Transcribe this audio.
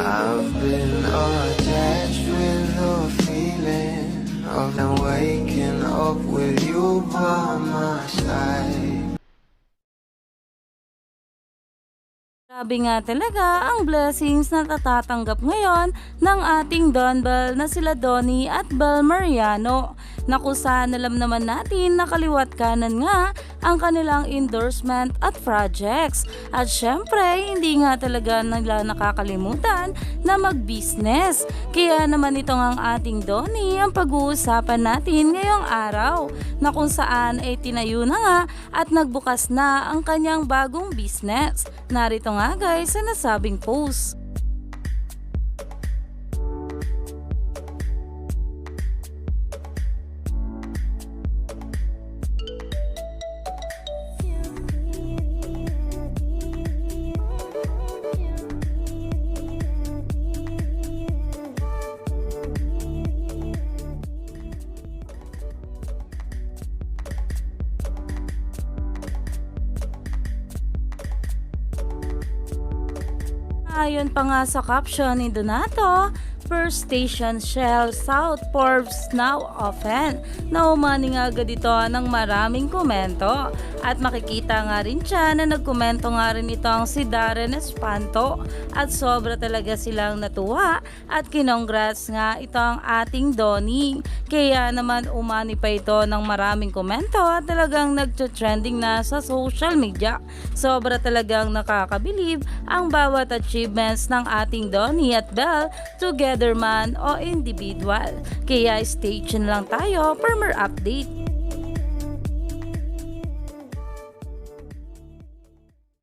I've been attached with the feeling of them waking up with you by my side. Grabe nga talaga ang blessings na natatanggap ngayon ng ating Don Bell na sila Donnie at Bel Mariano na kung saan alam naman natin na kaliwat kanan nga ang kanilang endorsement at projects. At syempre, hindi nga talaga nila nakakalimutan na mag-business. Kaya naman ito ang ating Donnie ang pag-uusapan natin ngayong araw na kung saan ay tinayo na nga at nagbukas na ang kanyang bagong business. Narito nga guys sa nasabing post. Ayon pa nga sa caption ni Donato, First Station Shell South Forbes now open. Naumani nga agad ito ng maraming komento at makikita nga rin siya na nagkomento nga rin itong si Darren Espanto at sobra talaga silang natuwa at kinongrats nga itong ating Donnie. Kaya naman umani pa ito ng maraming komento at talagang nagtra-trending na sa social media. Sobra talagang nakakabilib ang bawat achievements ng ating Donnie at Belle together man o individual. Kaya stay tuned lang tayo for more update.